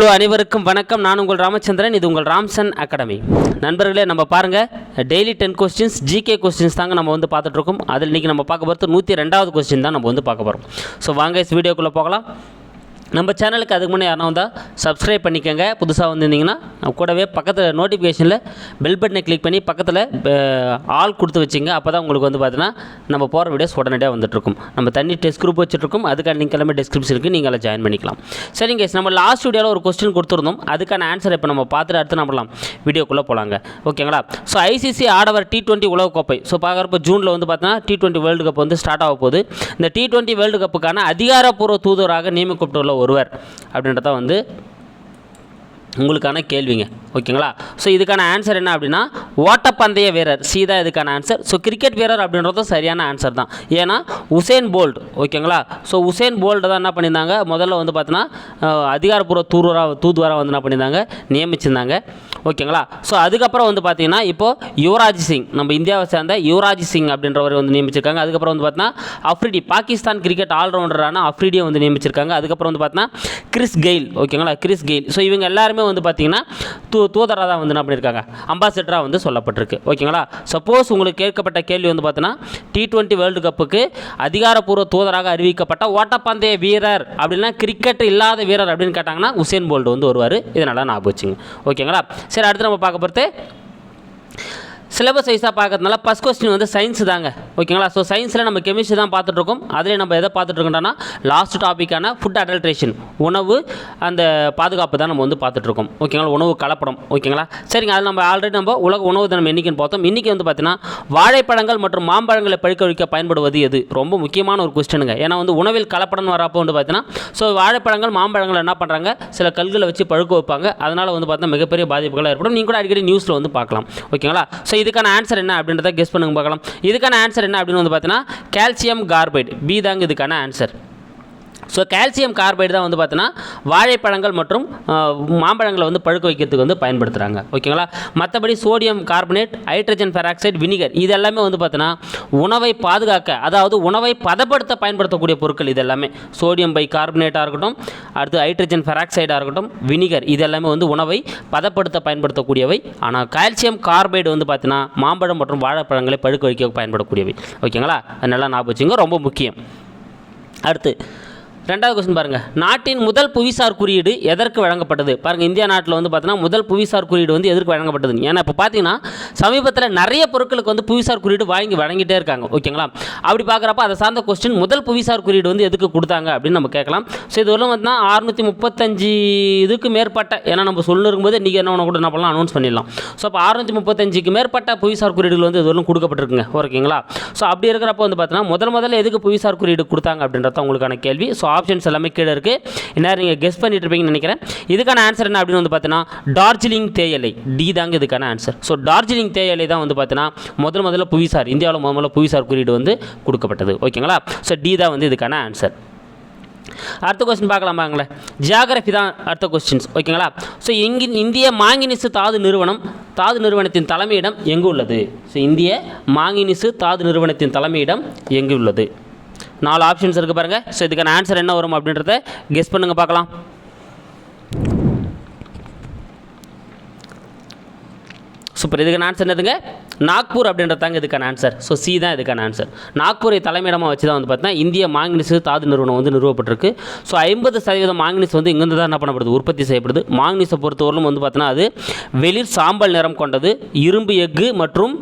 Hello அனைவருக்கும் வணக்கம். நான் உங்கள் ராமச்சந்திரன் இது உங்கள் ராம்சன் அகாடமி. நண்பர்களே நம்ம பாருங்கள் daily ten questions GK questions தாங்க நம்ம வந்து பார்த்துட்ருக்கோம் அதில் இன்றைக்கி நம்ம பார்க்க போகிறது நூற்றி ரெண்டாவது கொஸ்டின் தான் நம்ம வந்து பார்க்க போகிறோம் ஸோ வாங்க இஸ் வீடியோக்குள்ளே போகலாம். நம்ம சேனலுக்கு அதுக்கு முன்னே யாரும் வந்தால் சப்ஸ்கிரைப் பண்ணிக்கோங்க. புதுசாக வந்திருந்தீங்கன்னா கூடவே பக்கத்தில் நோட்டிஃபிகேஷனில் பெல் பட்டனை கிளிக் பண்ணி பக்கத்தில் ஆள் கொடுத்து வச்சுங்க. அப்போ தான் உங்களுக்கு வந்து பார்த்தீங்கன்னா நம்ம போகிற வீடியோஸ் உடனடியாக வந்துட்டுருக்கும். நம்ம தண்ணி டெஸ்ட் குரூப் வச்சுருக்கோம் அதுக்கான லிங்க் எல்லாமே டிஸ்கிரிப்ஷனுக்கு நீங்கள் அதில் ஜாயின் பண்ணிக்கலாம். சரிங்க நம்ம லாஸ்ட் வீடியோவில் ஒரு கொஸ்டின் கொடுத்துருந்தோம். அதுக்கான ஆன்சர் இப்போ நம்ம பார்த்துட்டு அடுத்து நம்மளாம் வீடியோக்குள்ளே போகலாங்க ஓகேங்களா ஸோ ஐசிசி ஆடவர் டி டுவெண்ட்டி உலகக்கோப்பை ஸோ பார்க்குறப்ப ஜூனில் வந்து பார்த்தீங்கன்னா டி டுவெண்ட்டி வேர்ல்டு கப் வந்து ஸ்டார்ட் ஆக போகுது. இந்த டி டுவெண்ட்டி வேர்ல்டு கப்புக்கான அதிகாரப்பூர்வ தூதராக நியமிக்கப்பட்டுள்ள ஒருவர் அப்படின்றத வந்து உங்களுக்கான கேள்விங்க. ஓகேங்களா? ஸோ இதுக்கான ஆன்சர் என்ன அப்படின்னா ஓட்டப்பந்தய வீரர். சி தான் இதுக்கான ஆன்சர் ஸோ கிரிக்கெட் வீரர் அப்படின்றதும் சரியான ஆன்சர் தான். ஏன்னா உசேன் போல்ட் ஓகேங்களா? ஸோ உசேன் போல்ட் தான் என்ன பண்ணியிருந்தாங்க? முதல்ல வந்து பார்த்தீங்கன்னா அதிகாரப்பூர்வ தூதுவராக தூதுவராக வந்து என்ன பண்ணியிருந்தாங்க? நியமிச்சிருந்தாங்க. ஓகேங்களா? ஸோ அதுக்கப்புறம் வந்து பார்த்தீங்கன்னா இப்போது யுவராஜ் சிங் நம்ம இந்தியாவை சேர்ந்த யுவராஜ் சிங் அப்படின்றவர் வந்து நியமிச்சிருக்காங்க. அதுக்கப்புறம் வந்து பார்த்தீங்கன்னா அஃப்ரிடி பாகிஸ்தான் கிரிக்கெட் ஆல்ரவுண்டரான அஃப்ரிடியை வந்து நியமிச்சிருக்காங்க. அதுக்கப்புறம் வந்து பார்த்தீங்கன்னா கிறிஸ் கெயில் ஓகேங்களா? கிறிஸ் கெயில் ஸோ இவங்க எல்லாருமே வந்து பார்த்தீங்கன்னா தூ தூதராக தான் வந்து என்ன பண்ணியிருக்காங்க? அம்பாசிடராக வந்து சொல்லப்பட்டிருக்கு. ஓகேங்களா? சப்போஸ் உங்களுக்கு கேட்கப்பட்ட கேள்வி வந்து பார்த்தீங்கன்னா டி டுவெண்ட்டி வேர்ல்டு கப்புக்கு அதிகாரப்பூர்வ தூதராக அறிவிக்கப்பட்ட ஓட்டப்பந்தய வீரர் அப்படின்னா கிரிக்கெட் இல்லாத வீரர் அப்படின்னு கேட்டாங்கன்னா உசேன் போல்டு வந்து வருவார். இதனால் ஞாபகம் வச்சுங்க ஓகேங்களா? சரி அடுத்து நம்ம பார்க்க போகிறது சிலபஸ் வைஸாக பார்க்கறதுனால ஃபஸ்ட் கொஸ்டின் வந்து சயின்ஸ் தாங்க. ஓகேங்களா ஸோ சயின்ஸில் நம்ம கெமிஸ்ட்ரி தான் பார்த்துட்ருக்கோம் அதிலே நம்ம எதை பார்த்துட்ருக்கோம்னா லாஸ்ட் டாப்பிக்கான ஃபுட் அடல்ட்ரேஷன் உணவு அந்த பாதுகாப்பு தான் நம்ம வந்து பார்த்துட்ருக்கோம் ஓகேங்களா உணவு கலப்படம். ஓகேங்களா சரிங்க அது நம்ம ஆல்ரெடி நம்ம உலக உணவு தினம் என்னைக்குன்னு பார்த்தோம். இன்றைக்கி வந்து பார்த்தீங்கன்னா வாழைப்பழங்கள் மற்றும் மாம்பழங்களை பழுக்க வைக்க பயன்படுவது எது? ரொம்ப முக்கியமான ஒரு கொஸ்டினுங்க ஏன்னா வந்து உணவில் கலப்படம் வரப்போ வந்து பார்த்தீங்கன்னா ஸோ வாழைப்பழங்கள் மாம்பழங்கள் என்ன பண்ணுறாங்க சில கல்களை வச்சு பழுக்க வைப்பாங்க. அதனால் வந்து பார்த்தீங்கன்னா மிகப்பெரிய பாதிப்புகள் ஏற்படும். நீங்கள் கூட அடிக்கடி நியூஸில் வந்து பார்க்கலாம். ஓகேங்களா ஸோ இதுக்கான ஆன்சர் என்ன அப்படின்றத கெஸ் பண்ணுங்க பார்க்கலாம். இதுக்கான ஆன்சர் என்ன அப்படின்னு வந்து பார்த்தீங்கன்னா கால்சியம் கார்பைடு பி தாங்க இதுக்கான ஆன்சர் ஸோ கால்சியம் கார்பைடு தான் வந்து பார்த்தீங்கன்னா வாழைப்பழங்கள் மற்றும் மாம்பழங்களை வந்து பழுக்க வைக்கிறதுக்கு வந்து பயன்படுத்துகிறாங்க ஓகேங்களா? மற்றபடி sodium carbonate hydrogen peroxide vinegar இது எல்லாமே வந்து பார்த்தீங்கன்னா உணவை பாதுகாக்க அதாவது உணவை பதப்படுத்த பயன்படுத்தக்கூடிய பொருட்கள் இது எல்லாமே. சோடியம் பை கார்பனேட்டாக இருக்கட்டும் அடுத்து ஹைட்ரஜன் பெராக்சைடாக இருக்கட்டும் வினிகர் இது எல்லாமே வந்து உணவை பதப்படுத்த பயன்படுத்தக்கூடியவை. ஆனால் கால்சியம் கார்பைடு வந்து பார்த்தீங்கன்னா மாம்பழம் மற்றும் வாழைப்பழங்களை பழுக்க வைக்க பயன்படக்கூடியவை. ஓகேங்களா? அது நல்லா ஞாபகம் வச்சுங்க ரொம்ப முக்கியம். அடுத்து ரெண்டாவது கொஸ்டின் பாருங்கள் நாட்டின் முதல் புவிசார் குறியீடு எதற்கு வழங்கப்பட்டது? பாருங்கள் இந்தியா நாட்டில் வந்து பார்த்தீங்கன்னா முதல் புவிசார் குறியீடு வந்து எதற்கு வழங்கப்பட்டது? ஏன்னா இப்போ பார்த்தீங்கன்னா சமீபத்தில் நிறைய பொருட்களுக்கு வந்து புவிசார் குறியீடு வாங்கி வழங்கிட்டே இருக்காங்க. ஓகேங்களா? அப்படி பார்க்குறப்ப அதை சார்ந்த கொஸ்டின் முதல் புவிசார் குறியீடு வந்து எதுக்கு கொடுத்தாங்க அப்படின்னு நம்ம கேட்கலாம். ஸோ இது வரலாம் வந்து அறுநூற்றி முப்பத்தஞ்சு இதுக்கு மேற்பட்ட ஏன்னா நம்ம சொல்லிருக்கும் போது இன்றைக்கி என்ன கூட என்ன பண்ணலாம் அனௌன்ஸ் பண்ணிடலாம். ஸோ அப்போ அறுநூற்றி முப்பத்தஞ்சுக்கு மேற்பட்ட புவிசார் குறியீடுகள் வந்து இது கொடுக்கப்பட்டிருக்குங்க. ஓகேங்களா? ஸோ அப்படி இருக்கிறப்ப வந்து பார்த்தீங்கன்னா முதல் முதல்ல எதுக்கு புவிசார் குறியீடு கொடுத்தாங்க அப்படின்றத உங்களுக்கான கேள்வி. ஸோ ஆப்ஷன்ஸ் எல்லாமே கீழே இருக்குது என்ன நீங்கள் கெஸ் பண்ணிட்டு இருப்பீங்கன்னு நினைக்கிறேன். இதுக்கான ஆன்சர் என்ன அப்படின்னு வந்து பார்த்தீங்கன்னா டார்ஜிலிங் தேயிலை. டி தாங்க இதுக்கான ஆன்சர் ஸோ டார்ஜிலிங் தேயிலை தான் வந்து பார்த்தீங்கன்னா முதல் முதல்ல புவிசார் இந்தியாவில் முதல் முதல்ல புவிசார் குறியீடு வந்து கொடுக்கப்பட்டது. ஓகேங்களா ஸோ டி தான் வந்து இதுக்கான ஆன்சர் அடுத்த கொஸ்டின் பார்க்கலாம் பாங்களேன் ஜியாகிரஃபி தான் அடுத்த கொஸ்டின்ஸ் ஓகேங்களா ஸோ இங்கு இந்திய மாங்கினிசு தாது நிறுவனம் தாது நிறுவனத்தின் தலைமையிடம் எங்கு உள்ளது? ஸோ இந்திய மாங்கினிசு தாது நிறுவனத்தின் தலைமையிடம் எங்கு உள்ளது? நாலு ஆப்ஷன்ஸ் இருக்குது பாருங்கள் ஸோ இதுக்கான ஆன்சர் என்ன வரும் அப்படின்றத கெஸ் பண்ணுங்கள் பார்க்கலாம். சூப்பர் இதுக்கான ஆன்சர் என்னதுங்க? நாக்பூர் அப்படின்றது தாங்க இதுக்கான ஆன்சர் ஸோ சி தான் இதுக்கான ஆன்சர் நாக்பூரை தலைமையிடமாக வச்சு தான் வந்து பார்த்தீங்கன்னா இந்திய மாங்கனீசு தாது நிறுவனம் வந்து நிறுவப்பட்டிருக்கு. ஸோ ஐம்பது சதவீதம் மாங்கனீஸ் வந்து இங்கேருந்து தான் என்ன பண்ணப்படுது? உற்பத்தி செய்யப்படுது. மாங்கனீஸை பொறுத்தவரையிலும் வந்து பார்த்தீங்கன்னா அது வெளிர் சாம்பல் நிறம் கொண்டது இரும்பு எஃகு மற்றும்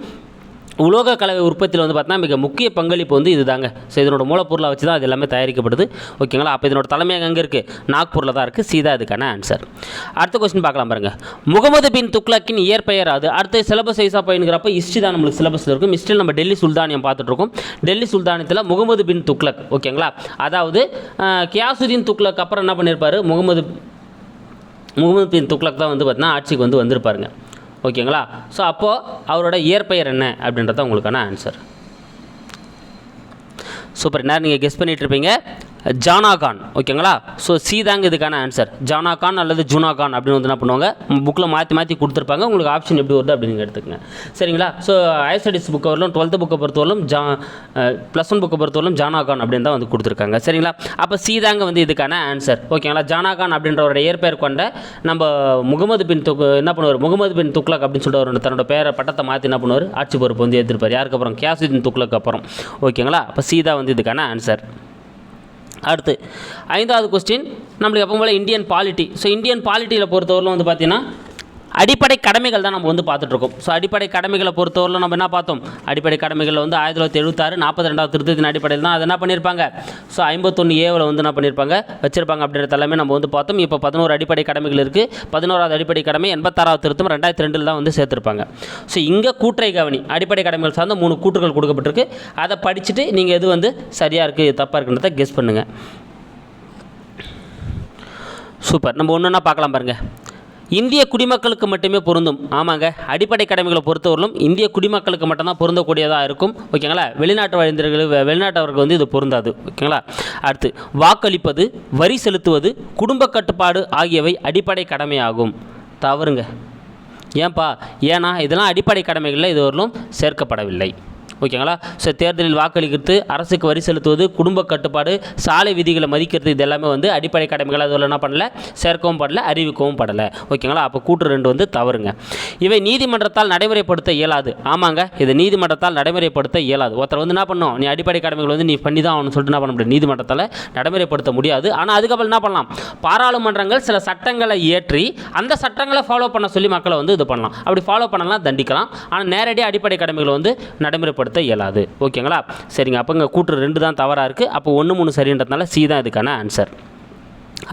உலோக கலவை உற்பத்தியில் வந்து பார்த்தீங்கன்னா மிக முக்கிய பங்களிப்பு வந்து இதுதாங்க. ஸோ இதனோட மூலப்பொருளை வச்சு தான் அது எல்லாமே தயாரிக்கப்படுது. ஓகேங்களா அப்போ இதனோட தலைமையாக எங்கே இருக்குது நாக்பூரில் தான் இருக்குது சீதா இதுக்கான ஆன்சர் அடுத்த கொஸ்டின் பார்க்கலாம் பாருங்க. முகமது பின் துக்ளக்கின் இயற்பெயர் அது அடுத்த சிலபஸ் வைஸாக போயினுங்கிறப்ப ஹிஸ்ட்ரி தான் நம்மளுக்கு சிலபஸில் இருக்கும். ஹிஸ்ட்ரியில் நம்ம டெல்லி சுல்தானியம் பார்த்துட்ருக்கோம். டெல்லி சுல்தானியத்தில் முகமது பின் துக்லக் ஓகேங்களா அதாவது கியாசுதீன் துக்லக் அப்புறம் என்ன பண்ணியிருப்பாரு முகமது முகமது பின் துக்லக் தான் வந்து பார்த்தீங்கன்னா ஆட்சிக்கு வந்து வந்திருப்பாருங்க. ஓகேங்களா? ஸோ அப்போது அவரோட இயற்பெயர் என்ன அப்படின்றத உங்களுக்கான ஆன்சர் சூப்பர் நேரம் நீங்கள் கெஸ் பண்ணிகிட்ருப்பீங்க ஜானாகான் ஓகேங்களா? ஸோ சி தாங்க இதுக்கான ஆன்சர் ஜானாகான் அல்லது ஜுனாகான் அப்படின்னு வந்து என்ன பண்ணுவாங்க? புக்கில் மாற்றி மாற்றி கொடுத்துருப்பாங்க. உங்களுக்கு ஆப்ஷன் எப்படி வருது அப்படின்னு எடுத்துக்கங்க. சரிங்களா? ஸோ ஹையர் ஸ்டடீஸ் புக்கை வரலும் டுவெல்த்து புக்கை பொறுத்தவரையிலும் ஜா ப்ளஸ் ஒன் புக்கை பொறுத்தவரையிலும் ஜானாகான் அப்படின்னு தான் வந்து கொடுத்துருக்காங்க. சரிங்களா? அப்போ சி தாங்க வந்து இதுக்கான ஆன்சர் ஓகேங்களா? ஜானாகான் அப்படின்றவரோட இயற்பெயர் கொண்ட நம்ம முகமது பின் துக் என்ன பண்ணுவார்? முகமது பின் துக்லக் அப்படின்னு சொல்லிட்டு அவர் தன்னோட பேரை பட்டத்தை மாற்றி என்ன பண்ணுவார்? ஆட்சி பொறுப்பு வந்து ஏற்றிருப்பார் யாருக்கு அப்புறம்? கியாசுதீன் துக்லக் அப்புறம். ஓகேங்களா? அப்போ சீதா வந்து இதுக்கான ஆன்சர் அடுத்து ஐந்தாவது கொஸ்டின் நம்மளுக்கு எப்போ போல் இந்தியன் பாலிட்டி ஸோ இந்தியன் பாலிட்டியில் பொறுத்தவரையிலும் வந்து பார்த்தீங்கன்னா அடிப்படை கடமைகள் தான் நம்ம வந்து பார்த்துட்ருக்கோம். ஸோ அடிப்படை கடமைகளை பொறுத்தவரையில் நம்ம என்ன பார்த்தோம்? அடிப்படை கடமைகளில் வந்து ஆயிரத்தி தொள்ளாயிரத்தி எழுபத்தாறு நாற்பத்தி ரெண்டாவது திருத்தத்தின் அடிப்படையில் தான் அதை என்ன பண்ணியிருப்பாங்க? ஸோ ஐம்பத்தொன்று ஏவில் வந்து என்ன பண்ணியிருப்பாங்க? வச்சிருப்பாங்க அப்படின்றது எல்லாமே நம்ம வந்து பார்த்தோம். இப்போ பதினோரு அடிப்படை கடமைகள் இருக்குது பதினோராவது அடிப்படை கடமை எண்பத்தாறாவது திருத்தம் ரெண்டாயிரத்தி ரெண்டில் தான் வந்து சேர்த்துருப்பாங்க. ஸோ இங்கே கூற்றை கவனி. அடிப்படை கடமைகள் சார்ந்த மூணு கூற்றுகள் கொடுக்கப்பட்டிருக்கு. அதை படிச்சுட்டு நீங்கள் எது வந்து சரியாக இருக்குது தப்பாக இருக்குன்றதை கெஸ் பண்ணுங்கள் சூப்பர். நம்ம ஒன்று ஒன்றா பார்க்கலாம் பாருங்கள் இந்திய குடிமக்களுக்கு மட்டுமே பொருந்தும். ஆமாங்க. அடிப்படை கடமைகளை பொறுத்தவரையிலும் இந்திய குடிமக்களுக்கு மட்டும்தான் பொருந்தக்கூடியதாக இருக்கும். ஓகேங்களா? வெளிநாட்டு வழிந்தர்கள் வெளிநாட்டவர்கள் வந்து இது பொருந்தாது. ஓகேங்களா? அடுத்து வாக்களிப்பது வரி செலுத்துவது குடும்ப கட்டுப்பாடு ஆகியவை அடிப்படை கடமையாகும். தவறுங்க. ஏன்பா? ஏன்னா இதெல்லாம் அடிப்படை கடமைகளில் இதுவரையிலும் சேர்க்கப்படவில்லை. ஓகேங்களா? ஸோ தேர்தலில் வாக்களிக்கிறது அரசுக்கு வரி செலுத்துவது குடும்ப கட்டுப்பாடு சாலை விதிகளை மதிக்கிறது இது எல்லாமே வந்து அடிப்படை கடமைகள். அதில் என்ன பண்ணல? சேர்க்கவும் படல அறிவிக்கவும் படலை. ஓகேங்களா? அப்போ கூற்று ரெண்டு வந்து தவறுங்க. இவை நீதிமன்றத்தால் நடைமுறைப்படுத்த இயலாது. ஆமாங்க இது நீதிமன்றத்தால் நடைமுறைப்படுத்த இயலாது. ஒருத்தர் வந்து என்ன பண்ணும்? நீ அடிப்படை கடமைகள் வந்து நீ பண்ணி தான் ஆகணும்னு சொல்லிட்டு என்ன பண்ண முடியும்? நீதிமன்றத்தால் நடைமுறைப்படுத்த முடியாது. ஆனால் அதுக்கப்புறம் என்ன பண்ணலாம்? பாராளுமன்றங்கள் சில சட்டங்களை இயற்றி அந்த சட்டங்களை ஃபாலோ பண்ண சொல்லி மக்களை வந்து இது பண்ணலாம். அப்படி ஃபாலோ பண்ணலாம் தண்டிக்கலாம். ஆனால் நேரடியாக அடிப்படை கடமைகளை வந்து நடைமுறைப்படுத்த இயலாது. ஓகேங்களா? சரிங்க. அப்போ இங்கே கூற்று ரெண்டு தான் தவறாக இருக்குது அப்போ ஒன்று மூணு சரின்றதுனால சி தான் இதுக்கான ஆன்சர்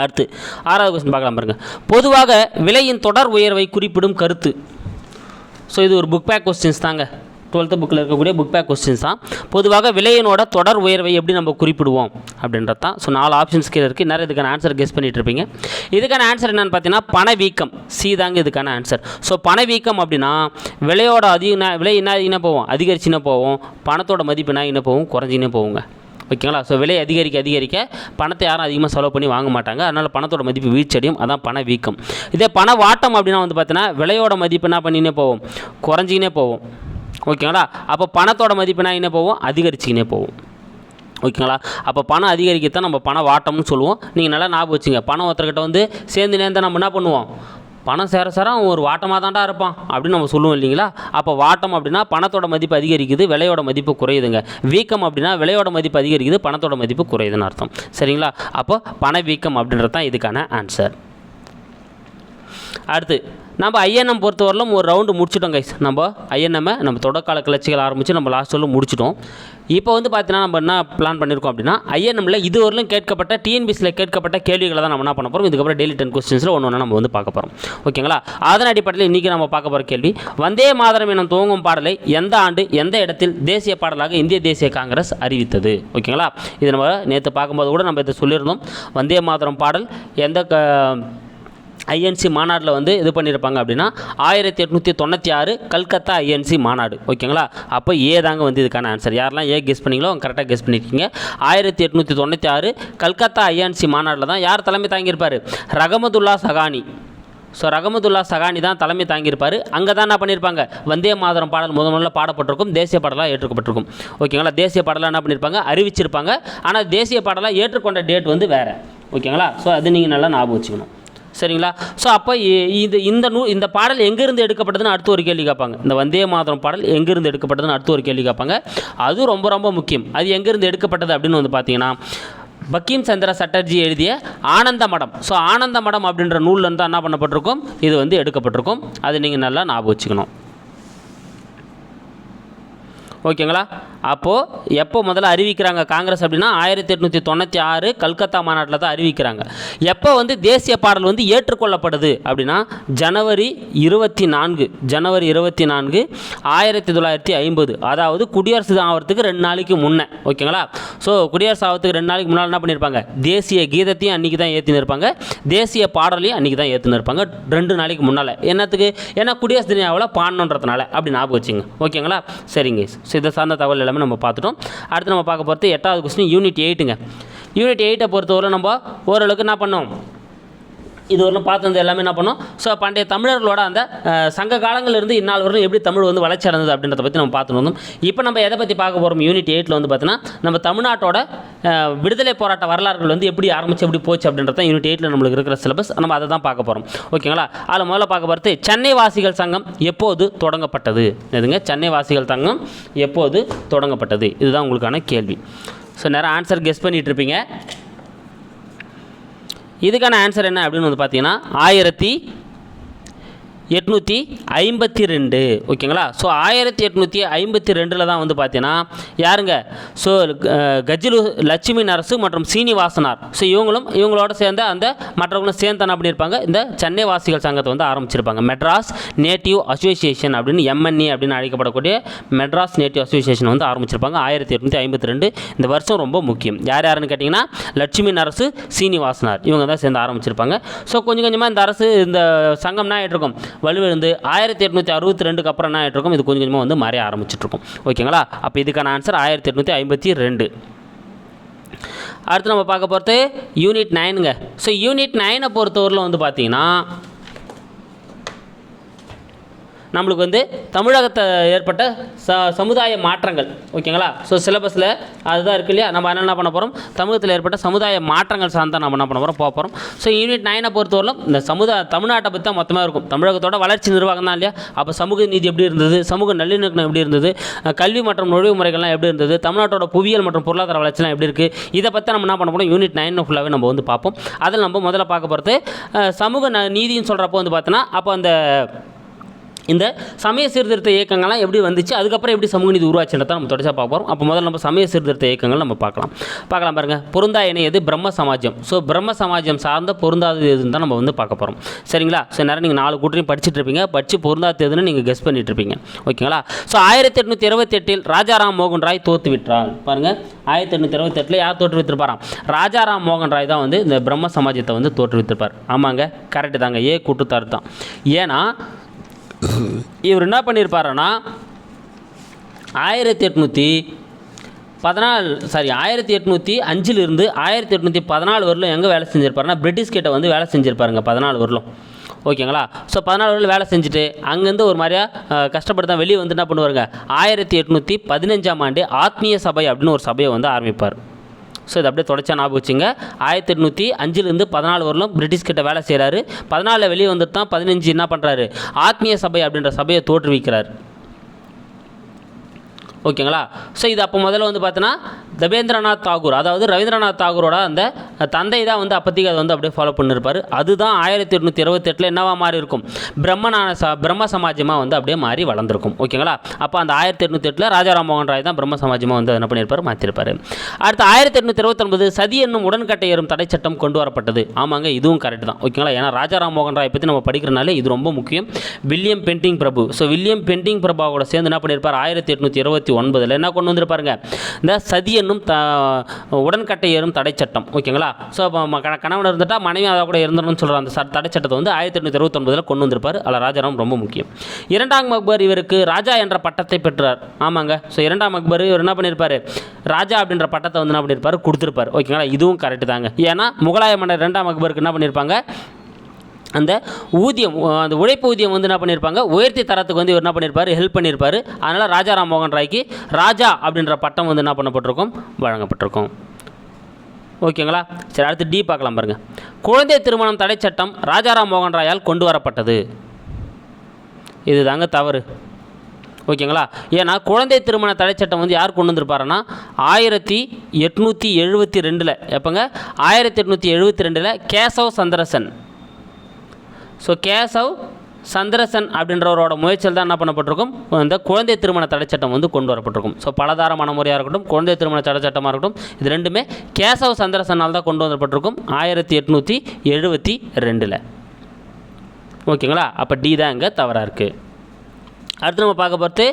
அடுத்து ஆறாவது கொஸ்டின் பார்க்கலாம் பாருங்கள் பொதுவாக விலையின் தொடர் உயர்வை குறிப்பிடும் கருத்து. ஸோ இது ஒரு புக் பேக் கொஸ்டின்ஸ் தாங்க. டுவெல்த்து புக்கில் இருக்கக்கூடிய புக் பேக் கொஸ்டின்ஸ் தான். பொதுவாக விலையினோட தொடர் உயர்வை எப்படி நம்ம குறிப்பிடுவோம் அப்படின்றது தான். ஸோ நாலு ஆப்ஷன்ஸ் கீழே இருக்குது நிறைய இதுக்கான ஆன்சர் கெஸ் பண்ணிட்டு இருப்பீங்க. இதுக்கான ஆன்சர் என்னென்னு பார்த்தீங்கன்னா பணவீக்கம் சி தாங்க இதுக்கான ஆன்சர் ஸோ பணவீக்கம் அப்படின்னா விலையோட அதிக விலை என்ன என்ன போவோம்? அதிகரிச்சுன்னா போவோம். பணத்தோட மதிப்பு என்ன என்ன போகும்? குறைஞ்சினே போகுங்க. ஓகேங்களா ஸோ விலை அதிகரிக்க அதிகரிக்க பணத்தை யாரும் அதிகமாக செலவு பண்ணி வாங்க மாட்டாங்க. அதனால் பணத்தோட மதிப்பு வீழ்ச்சியடையும். அதான் பண வீக்கம். இதே பண வாட்டம் அப்படின்னா வந்து பார்த்தீங்கன்னா விலையோட மதிப்பு என்ன பண்ணினே போவோம் குறைஞ்சினே போவோம் ஓகேங்களா? அப்போ பணத்தோட மதிப்புனா என்ன என்ன போவோம் அதிகரிச்சுக்கினே போவோம் ஓகேங்களா? அப்போ பணம் அதிகரிக்கத்தான் நம்ம பண வாட்டம்னு சொல்லுவோம். நீங்கள் நல்லா ஞாபகம் வச்சுங்க. பணம் ஒருத்தர்கிட்ட வந்து சேர்ந்து நேர்ந்தால் நம்ம என்ன பண்ணுவோம்? பணம் சேர சேர அவன் ஒரு வாட்டமாக தான்டா இருப்பான் அப்படின்னு நம்ம சொல்லுவோம் இல்லைங்களா? அப்போ வாட்டம் அப்படின்னா பணத்தோட மதிப்பு அதிகரிக்குது விலையோட மதிப்பு குறையுதுங்க. வீக்கம் அப்படின்னா விலையோட மதிப்பு அதிகரிக்குது பணத்தோட மதிப்பு குறையுதுன்னு அர்த்தம். சரிங்களா? அப்போ பண வீக்கம் அப்படின்றது தான் இதுக்கான ஆன்சர் அடுத்து நம்ம ஐஎன்எம் பொறுத்தவரையிலும் ஒரு ரவுண்டு முடிச்சிட்டோம் கைஸ் நம்ம ஐஎன்எம்மை நம்ம தொடக்கால கிளர்ச்சிகள் ஆரம்பித்து நம்ம லாஸ்ட் முடிச்சிட்டோம். இப்போ வந்து பார்த்தீங்கன்னா நம்ம என்ன பிளான் பண்ணியிருக்கோம் அப்படின்னா ஐஎன்எம்மில் இதுவரையிலும் கேட்கப்பட்ட டிஎன்பிசியில் கேட்கப்பட்ட கேள்விகளை தான் நம்ம என்ன பண்ண போகிறோம் இதுக்கப்புறம் டெய்லி டென் கொஸ்டின்ஸில் ஒன்று ஒன்று நம்ம வந்து பார்க்க போகிறோம் ஓகேங்களா? அதன் அடிப்படையில் இன்றைக்கி நம்ம பார்க்க போகிற கேள்வி வந்தே மாதரம் எனும் துவங்கும் பாடலை எந்த ஆண்டு எந்த இடத்தில் தேசிய பாடலாக இந்திய தேசிய காங்கிரஸ் அறிவித்தது? ஓகேங்களா? இது நம்ம நேற்று பார்க்கும்போது கூட நம்ம இதை சொல்லியிருந்தோம். வந்தே மாதரம் பாடல் எந்த க ஐஎன்சி மாநாட்டில் வந்து இது பண்ணியிருப்பாங்க அப்படின்னா ஆயிரத்தி எட்நூற்றி தொண்ணூற்றி ஆறு கல்கத்தா ஐஎன்சி மாநாடு. ஓகேங்களா? அப்போ ஏ தாங்க வந்து இதுக்கான ஆன்சர் யாரெல்லாம் ஏ கெஸ் பண்ணீங்களோ அவங்க கரெக்டாக கெஸ் பண்ணியிருக்கீங்க ஆயிரத்தி எட்நூற்றி தொண்ணூற்றி ஆறு கல்கத்தா ஐஎன்சி மாநாட்டில் தான் யார் தலைமை தாங்கியிருப்பார்? ரகமதுல்லா சகானி. ஸோ ரகமதுல்லா சகானி தான் தலைமை தாங்கியிருப்பார். அங்கே தான் என்ன பண்ணியிருப்பாங்க? வந்தே மாதரம் பாடல் முதல் முதல்ல பாடப்பட்டிருக்கும். தேசிய பாடலாக ஏற்றுக்கப்பட்டிருக்கும். ஓகேங்களா? தேசிய பாடலாக என்ன பண்ணியிருப்பாங்க? அறிவிச்சிருப்பாங்க. ஆனால் தேசிய பாடலாக ஏற்றுக்கொண்ட டேட் வந்து வேறு. ஓகேங்களா? ஸோ அது நீங்கள் நல்லா ஞாபகம் வச்சுக்கணும். சரிங்களா? ஸோ அப்போ இது இந்த நூ இந்த பாடல் எங்கேருந்து எடுக்கப்பட்டதுன்னு அடுத்து ஒரு கேள்வி கேட்பாங்க. இந்த வந்தே மாதரம் பாடல் எங்கேருந்து எடுக்கப்பட்டதுன்னு அடுத்து ஒரு கேள்வி கேட்பாங்க. அது ரொம்ப ரொம்ப முக்கியம். அது எங்கேருந்து எடுக்கப்பட்டது அப்படின்னு வந்து பார்த்தீங்கன்னா பக்கீம் சந்திர சட்டர்ஜி எழுதிய ஆனந்த மடம். ஸோ ஆனந்த மடம் அப்படின்ற நூல்லேருந்து தான் என்ன பண்ணப்பட்டிருக்கும்? இது வந்து எடுக்கப்பட்டிருக்கும். அது நீங்கள் நல்லா ஞாபகம் வச்சுக்கணும். ஓகேங்களா? அப்போது எப்போ முதல்ல அறிவிக்கிறாங்க காங்கிரஸ் அப்படின்னா ஆயிரத்தி எட்நூற்றி தொண்ணூற்றி ஆறு கல்கத்தா மாநாட்டில் தான் அறிவிக்கிறாங்க. எப்போ வந்து தேசிய பாடல் வந்து ஏற்றுக்கொள்ளப்படுது அப்படின்னா ஜனவரி இருபத்தி நான்கு ஜனவரி இருபத்தி நான்கு ஆயிரத்தி தொள்ளாயிரத்தி ஐம்பது. அதாவது குடியரசு ஆகிறதுக்கு ரெண்டு நாளைக்கு முன்னே ஓகேங்களா? ஸோ குடியரசு ஆகிறதுக்கு ரெண்டு நாளைக்கு முன்னால் என்ன பண்ணியிருப்பாங்க? தேசிய கீதத்தையும் அன்றைக்கி தான் ஏற்றின்னு இருப்பாங்க தேசிய பாடலையும் அன்றைக்கி தான் ஏற்றின்னு இருப்பாங்க ரெண்டு நாளைக்கு முன்னால். என்னத்துக்கு? ஏன்னா குடியரசு தினாவில் பாடணுன்றதுனால அப்படி ஞாபகம் வச்சுங்க. ஓகேங்களா? சரிங்க. ஸோ இதை சார்ந்த தகவல் எல்லாமே நம்ம பார்த்துட்டோம். அடுத்து நம்ம பார்க்க போகிறது எட்டாவது கொஸ்டின் யூனிட் எயிட்டுங்க யூனிட் எயிட்டை பொறுத்தவரை நம்ம ஓரளவுக்கு என்ன பண்ணோம்? இது பார்த்தது எல்லாமே என்ன பண்ணோம்? ஸோ பண்டைய தமிழர்களோட அந்த சங்க காலங்களிலிருந்து இந்நாள் வரையும் எப்படி தமிழ் வந்து வளர்ச்சி அடைந்தது அப்படின்றத பற்றி நம்ம பார்த்துட்டு வந்தோம். இப்போ நம்ம எதை பற்றி பார்க்க போகிறோம் யூனிட் எயிட்டில் வந்து பார்த்தீங்கன்னா நம்ம தமிழ்நாட்டோட விடுதலை போராட்ட வரலாறுகள் வந்து எப்படி ஆரம்பிச்சு எப்படி போச்சு அப்படின்றத தான் யூனிட் எயிட்டில் நம்மளுக்கு இருக்கிற சிலபஸ் நம்ம அதை தான் பார்க்க போகிறோம் ஓகேங்களா அதில் முதல்ல பார்க்க போகிறது சென்னை வாசிகள் சங்கம் எப்போது தொடங்கப்பட்டது? எதுங்க சென்னை வாசிகள் சங்கம் எப்போது தொடங்கப்பட்டது? இதுதான் உங்களுக்கான கேள்வி. ஸோ நேரம் ஆன்சர் கெஸ் பண்ணிகிட்ருப்பீங்க இதுக்கான ஆன்சர் என்ன அப்படின்னு வந்து பார்த்தீங்கன்னா ஆயிரத்தி எட்நூற்றி ஐம்பத்தி ரெண்டு ஓகேங்களா? ஸோ ஆயிரத்தி எட்நூற்றி ஐம்பத்தி ரெண்டில் தான் வந்து பார்த்தீங்கன்னா யாருங்க? ஸோ கஜிலு லட்சுமி நரசு மற்றும் சீனிவாசனார். ஸோ இவங்களும் இவங்களோட சேர்ந்து அந்த மற்றவங்களும் சேர்ந்து அப்படி இருப்பாங்க? இந்த சென்னை வாசிகள் சங்கத்தை வந்து ஆரம்பிச்சிருப்பாங்க. மெட்ராஸ் நேட்டிவ் அசோசியேஷன் அப்படின்னு எம்என்ஏ அப்படின்னு அழைக்கப்படக்கூடிய மெட்ராஸ் நேட்டிவ் அசோசியேஷன் வந்து ஆரம்பிச்சிருப்பாங்க ஆயிரத்தி எட்நூற்றி ஐம்பத்தி ரெண்டு இந்த வருஷம் ரொம்ப முக்கியம். யார் யாருன்னு கேட்டிங்கன்னா லட்சுமி நரசு சீனிவாசனார். இவங்க தான் சேர்ந்து ஆரம்பிச்சிருப்பாங்க. ஸோ கொஞ்சம் கொஞ்சமாக இந்த அரசு இந்த சங்கம்னா ஆகிட்டு வலுவிழந்து ஆயிரத்தி எட்நூற்றி அறுபத்தி ரெண்டுக்கு அப்புறம் என்ன ஆகிட்டு இருக்கும்? இது கொஞ்சம் கொஞ்சமாக வந்து மறைய ஆரம்பிச்சிட்ருக்கும் ஓகேங்களா? அப்போ இதுக்கான ஆன்சர் ஆயிரத்தி எட்நூற்றி ஐம்பத்தி ரெண்டு. அடுத்து நம்ம பார்க்க போகிறது யூனிட் நைனுங்க ஸோ யூனிட் நைனை பொறுத்தவரையில் வந்து பார்த்தீங்கன்னா நம்மளுக்கு வந்து தமிழகத்தை ஏற்பட்ட ச சமுதாய மாற்றங்கள் ஓகேங்களா? ஸோ சிலபஸில் அதுதான் இருக்கு இல்லையா? நம்ம என்ன பண்ண போகிறோம் தமிழகத்தில் ஏற்பட்ட சமுதாய மாற்றங்கள் சார்ந்த நம்ம என்ன பண்ண போகிறோம் போக போகிறோம் ஸோ யூனிட் நைனை பொறுத்தவரையிலும் இந்த சமுதாய தமிழ்நாட்டை பற்றி தான் மொத்தமாக இருக்கும். தமிழகத்தோட வளர்ச்சி நிர்வாகம் தான் இல்லையா? அப்போ சமூக நீதி எப்படி இருந்தது? சமூக நல்லிணக்கம் எப்படி இருந்தது? கல்வி மற்றும் நுழைவு முறைகள்லாம் எப்படி இருந்தது? தமிழ்நாட்டோட புவியியல் மற்றும் பொருளாதார வளர்ச்சிலாம் எப்படி இருக்குது இதை பற்றி நம்ம என்ன பண்ண போகிறோம் யூனிட் நைன் ஃபுல்லாகவே நம்ம வந்து பார்ப்போம். அதில் நம்ம முதல்ல பார்க்க போகிறது சமூக ந நீதின்னு சொல்கிறப்போ வந்து பார்த்தோன்னா அப்போ அந்த இந்த சமய சீர்திருத்த இயக்கங்கள்லாம் எப்படி வந்துச்சு? அதுக்கப்புறம் எப்படி சமூக நீதி உருவாச்சுன்றதை நம்ம தொடர்ச்சியாக பார்க்க போகிறோம் அப்போ முதல்ல நம்ம சமய சீர்திருத்த இயக்கங்கள் நம்ம பார்க்கலாம். பார்க்கலாம் பாருங்கள் பொருந்தா இணையது பிரம்ம சமாஜம். ஸோ பிரம்ம சமாஜம் சார்ந்த பொருந்தாதது எதுன்னு தான் நம்ம வந்து பார்க்க போகிறோம் சரிங்களா? ஸோ நேரம் நீங்கள் நாலு கூட்டரையும் படிச்சுட்டு இருப்பீங்க. படித்து பொருந்தாதது எதுன்னு நீங்கள் கெஸ் பண்ணிட்டு இருப்பீங்க. ஓகேங்களா? ஸோ ஆயிரத்தி எட்நூற்றி இருபத்தெட்டில் ராஜாராம் மோகன் ராய் தோத்து விட்டார். பாருங்கள் ஆயிரத்தி எட்நூற்றி இருபத்தெட்டில் யார் தோற்றுவித்திருப்பாராம் ராஜாராம் மோகன் ராய் தான் வந்து இந்த பிரம்ம சமாஜத்தை வந்து தோற்றுவித்திருப்பார் ஆமாங்க. கரெக்டு தாங்க. ஏ கூட்டுத்தாரு தான். ஏன்னா இவர் என்ன பண்ணியிருப்பாருன்னா ஆயிரத்தி எட்நூற்றி பதினாலு சாரி ஆயிரத்தி எட்நூற்றி அஞ்சிலிருந்து ஆயிரத்தி எட்நூற்றி பதினாலு வரலும் எங்கே வேலை செஞ்சுருப்பாருன்னா பிரிட்டிஷ் கிட்ட வந்து வேலை செஞ்சிருப்பாருங்க பதினாலு வரலும். ஓகேங்களா? ஸோ பதினாலு வருடம் வேலை செஞ்சுட்டு அங்கேருந்து ஒரு மாதிரியா கஷ்டப்பட்டு தான் வெளியே வந்து என்ன பண்ணுவாருங்க ஆயிரத்தி எட்நூற்றி பதினஞ்சாம் ஆண்டு ஆத்மீய சபை அப்படின்னு ஒரு சபையை வந்து ஆரம்பிப்பார். ஸோ இது அப்படியே தொடச்சா ஞாபகம் வச்சுங்க. ஆயிரத்தி எட்நூற்றி அஞ்சுலேருந்து பதினாலு வரலும் பிரிட்டிஷ் கிட்ட வேலை செய்கிறாரு பதினாலில் வெளியே வந்துட்டு தான் பதினஞ்சு என்ன பண்ணுறாரு ஆத்மீய சபை அப்படின்ற சபையை தோற்றுவிக்கிறார். ஓகேங்களா? ஸோ இது அப்போ முதல்ல வந்து பார்த்தோன்னா தபேந்திரநாத் தாகூர் அதாவது ரவீந்திரநாத் தாகூரோட அந்த தந்தை தான் வந்து அப்போதைக்கு அதை வந்து அப்படியே ஃபாலோ பண்ணியிருப்பார் அதுதான் ஆயிரத்தி எட்நூற்றி இருபத்தெட்டில் என்னவா மாறி இருக்கும்? பிரம்மனான ச பிரம்ம சமாஜமாக வந்து அப்படியே மாறி வளர்ந்துருக்கும். ஓகேங்களா அப்போ அந்த ஆயிரத்தி எட்நூற்றி எட்டில் ராஜாராம் மோகன் ராய் தான் பிரம்ம சமாஜமாக வந்து என்ன பண்ணியிருப்பார் மாற்றிருப்பார் அடுத்து ஆயிரத்தி எட்நூற்றி இருபத்தொன்பது சதி என்னும் உடன்கட்டை ஏறும் தடை சட்டம் கொண்டு வரப்பட்டது. ஆமாங்க இதுவும் கரெக்ட் தான். ஓகேங்களா ஏன்னா ராஜாராம் மோகன் ராய் பற்றி நம்ம படிக்கிறனால இது ரொம்ப முக்கியம். வில்லியம் பெண்டிங் பிரபு. ஸோ வில்லியம் பெண்டிங் பிரபாவோட சேர்ந்து என்ன பண்ணியிருப்பார் ஆயிரத்தி எட்நூற்றி இருபத்தி ஒன்பதில் என்ன கொண்டு வந்திருப்பாருங்க? இந்த சதி என்னும் த உடன்கட்டை ஏறும் தடை சட்டம் ஓகேங்களா? ஸோ கணவன் இருந்துட்டால் மனைவி அதை கூட இருந்தணும்னு சொல்கிற அந்த சட்ட தடை சட்டத்தை வந்து ஆயிரத்தி எட்நூற்றி இருபத்தொன்பதில் கொண்டு வந்திருப்பார். அதில் ராஜாராம் ரொம்ப முக்கியம். இரண்டாம் அக்பர் இவருக்கு ராஜா என்ற பட்டத்தை பெற்றார். ஆமாங்க. ஸோ இரண்டாம் அக்பர் இவர் என்ன பண்ணியிருப்பார் ராஜா அப்படின்ற பட்டத்தை வந்து என்ன பண்ணியிருப்பார் கொடுத்துருப்பார். ஓகேங்களா? இதுவும் கரெக்டு தாங்க. ஏன்னா முகலாய மன்னர் இரண்டாம் அக்பருக்கு என்ன பண்ணியிருப்பாங்க அந்த ஊதியம் அந்த உழைப்பு ஊதியம் வந்து என்ன பண்ணியிருப்பாங்க உயர்த்தி தரத்துக்கு வந்து இவர் என்ன பண்ணியிருப்பார் ஹெல்ப் பண்ணியிருப்பார் அதனால் ராஜாராம் மோகன் ராய்க்கு ராஜா அப்படின்ற பட்டம் வந்து என்ன பண்ணப்பட்டிருக்கும்? வழங்கப்பட்டிருக்கும். ஓகேங்களா? சரி அடுத்து டி பார்க்கலாம் பாருங்கள் குழந்தை திருமணம் தடை சட்டம் ராஜாராம் மோகன் ராயால் கொண்டு வரப்பட்டது. இது தாங்க தவறு. ஓகேங்களா? ஏன்னா குழந்தை திருமண தடை சட்டம் வந்து யார் கொண்டு வந்திருப்பாருன்னா ஆயிரத்தி எட்நூற்றி எழுபத்தி ரெண்டில் எப்போங்க? ஆயிரத்தி எட்நூற்றி எழுபத்தி ரெண்டில் கேசவ் சந்திரசன். ஸோ கேசவ் சந்திரசன் அப்படின்றவரோட முயற்சியில் தான் என்ன பண்ணப்பட்டிருக்கும்? இந்த குழந்தை திருமண தடைச்சட்டம் வந்து கொண்டு வரப்பட்டிருக்கும். ஸோ பலதார மனமுறையாக இருக்கட்டும் குழந்தை திருமண தடைச்சட்டமாக இருக்கட்டும் இது ரெண்டுமே கேசவ் சந்திரசனால் தான் கொண்டு வரப்பட்டிருக்கும் ஆயிரத்தி எட்நூற்றி எழுபத்தி ரெண்டில். ஓகேங்களா? அப்போ டி தான் இங்கே தவறாக இருக்குது அடுத்து நம்ம பார்க்க போகிறது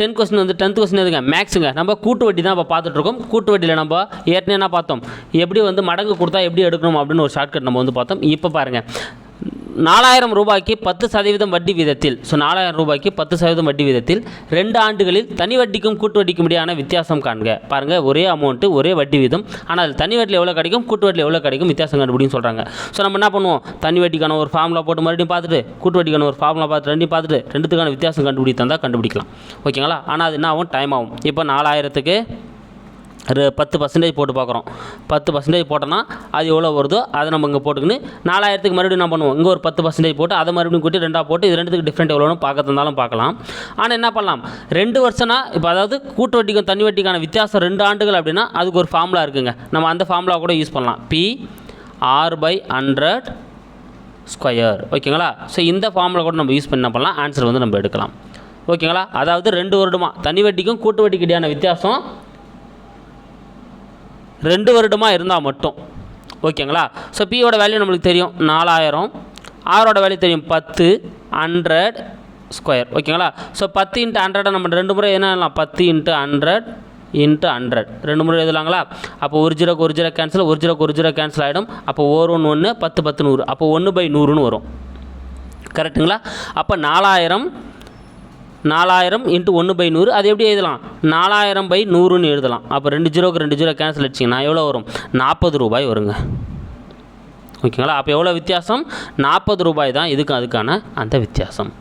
டென் கொஸ்டின் வந்து டென்த் கொஸ்டின் எதுங்க? மேக்ஸுங்க நம்ம கூட்டு வட்டி தான் இப்போ பார்த்துட்ருக்கோம். கூட்டு வட்டியில் நம்ம ஏற்கனவே என்ன பார்த்தோம்? எப்படி வந்து மடங்கு கொடுத்தா எப்படி எடுக்கணும் அப்படின்னு ஒரு ஷார்ட்கட் நம்ம வந்து பார்த்தோம். இப்போ பாருங்கள் நாலாயிரம் ரூபாய்க்கு பத்து சதவீதம் வட்டி வீதத்தில் ஸோ நாலாயிரம் ரூபாய்க்கு பத்து சதவீதம் வட்டி வீதத்தில் ரெண்டு ஆண்டுகளில் தனி வட்டிக்கும் கூட்டு வட்டிக்கும் இடையான வித்தியாசம் காண்க. பாருங்கள் ஒரே அமௌண்ட்டு ஒரே வட்டி வீதம். ஆனால் அது தனி வட்டியில் எவ்வளோ கிடைக்கும் கூட்டு வட்டியில் எவ்வளோ கிடைக்கும் வித்தியாசம் கண்டுபிடின்னு சொல்கிறாங்க ஸோ நம்ம என்ன பண்ணுவோம்? தனி வட்டிக்கான ஒரு ஃபார்முலா போட்டு மறுபடியும் பார்த்துட்டு கூட்டு வட்டிக்கான ஒரு ஃபார்முலா பார்த்து ரெண்டையும் பார்த்துட்டு ரெண்டுத்துக்கான வித்தியாசம் கண்டுபிடி தந்தால் கண்டுபிடிக்கலாம். ஓகேங்களா ஆனால் அது என்ன ஆகும்? டைம் ஆகும். இப்போ நாலாயிரத்துக்கு ஒரு பத்து பர்சன்டேஜ் போட்டு பார்க்குறோம். பத்து பர்சன்டேஜ் போட்டோன்னா அது எவ்வளோ வருதோ அதை நம்ம இங்கே போட்டுக்கின்னு நாலாயிரத்துக்கு மறுபடியும் என்ன பண்ணுவோம்? இங்கே ஒரு பத்து பர்சன்டேஜ் போட்டு அதை மறுபடியும் கூட்டி ரெண்டாக போட்டு இது ரெண்டுத்துக்கு டிஃப்ரெண்ட் எவ்வளோன்னு பார்க்க பார்க்கலாம். ஆனால் என்ன பண்ணலாம்? ரெண்டு வருஷம்னா இப்போ அதாவது கூட்டு வட்டிக்கும் தனி வட்டிக்கான வித்தியாசம் ரெண்டு ஆண்டுகள் அப்படின்னா அதுக்கு ஒரு ஃபார்முலா இருக்குங்க. நம்ம அந்த ஃபார்முலா கூட யூஸ் பண்ணலாம். P R by hundred square ஓகேங்களா ஸோ இந்த ஃபார்முலா கூட நம்ம யூஸ் பண்ணி என்ன பண்ணலாம்? ஆன்சர் வந்து நம்ம எடுக்கலாம். ஓகேங்களா அதாவது ரெண்டு வருடமாக தனி வட்டிக்கும் கூட்டு வட்டிக்கு இடையான வித்தியாசம் ரெண்டு வருடமாக இருந்தால் மட்டும். ஓகேங்களா? ஸோ பியோட வேல்யூ நம்மளுக்கு தெரியும் நாலாயிரம். ஆரோட வேல்யூ தெரியும் பத்து ஹண்ட்ரட் ஸ்கொயர் ஓகேங்களா? ஸோ பத்து இன்ட்டு ஹண்ட்ரடை நம்ம ரெண்டு முறை என்ன எழுதலாம் பத்து இன்ட்டு ஹண்ட்ரட் இன்ட்டு ஹண்ட்ரட் ரெண்டு முறை எழுதலாங்களா? அப்போ ஒரு ஜீரோக்கு ஒரு ஜீரோ கேன்சல் ஒரு ஜீரோக்கு ஒரு ஜீரோ கேன்சல் ஆகிடும் அப்போ ஓர் ஒன்று ஒன்று பத்து பத்து நூறு. அப்போ ஒன்று பை நூறுன்னு வரும். கரெக்ட்டுங்களா அப்போ நாலாயிரம் நாலாயிரம் இன்ட்டு ஒன்று பை நூறு. அது எப்படி எழுதலாம்? நாலாயிரம் பை நூறுன்னு எழுதலாம். அப்போ ரெண்டு ஜீரோக்கு ரெண்டு ஜீரோ கேன்சல் அடிச்சிங்கன்னா எவ்வளோ வரும்? நாற்பது ரூபாய் வருங்க. ஓகேங்களா? அப்போ எவ்வளோ வித்தியாசம்? நாற்பது ரூபாய் தான் இதுக்கு அதுக்கான அந்த வித்தியாசம்.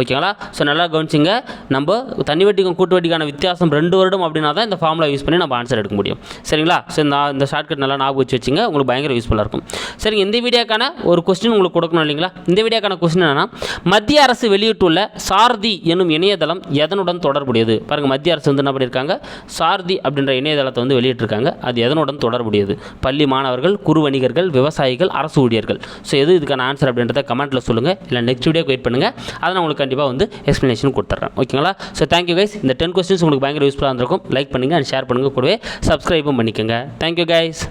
ஓகேங்களா? ஸோ நல்லா கவனிச்சிங்க. நம்ம தனி வட்டிக்கும் கூட்டு வட்டிக்கான வித்தியாசம் ரெண்டு வருடம் அப்படின்னா தான் இந்த ஃபார்முலா யூஸ் பண்ணி நம்ம ஆன்சர் எடுக்க முடியும். சரிங்களா? ஸோ இந்த இந்த ஷார்ட்கட் நல்லா ஞாபகம் வச்சு வச்சுங்க. உங்களுக்கு பயங்கர யூஸ்ஃபுல்லாக இருக்கும். சரிங்க இந்த வீடியோக்கான ஒரு கொஸ்டின் உங்களுக்கு கொடுக்கணும் இல்லைங்களா? இந்த வீடியோக்கான கொஸ்டின் என்னன்னா மத்திய அரசு வெளியிட்டுள்ள சாரதி என்னும் இணையதளம் எதனுடன் தொடர்புடையது? பாருங்கள் மத்திய அரசு வந்து என்ன பண்ணியிருக்காங்க? சாரதி அப்படின்ற இணையதளத்தை வந்து வெளியிட்டிருக்காங்க. அது எதனுடன் தொடர்புடையது? பள்ளி மாணவர்கள் குறு வணிகர்கள் விவசாயிகள் அரசு ஊழியர்கள். ஸோ எது இதுக்கான ஆன்சர் அப்படின்றத கமெண்ட்டில் சொல்லுங்கள் இல்லை நெக்ஸ்ட் வீடியோக்கு வெயிட் பண்ணுங்கள் அதை நான் உங்களுக்கு கண்டிப்பாக வந்து எக்ஸ்ப்ளனேஷன் கொடுத்துட்றேன் ஓகேங்களா ஸோ தேங்க்யூ கைஸ் இந்த டென் கொஸ்டின்ஸ் உங்களுக்கு பயங்கர யூஸ்ஃபுல்லாக இருந்திருக்கும். லைக் பண்ணுங்கள் அண்ட் ஷேர் பண்ணுங்கள் கூடவே சப்ஸ்கிரைபும் பண்ணிக்கோங்க. Thank you guys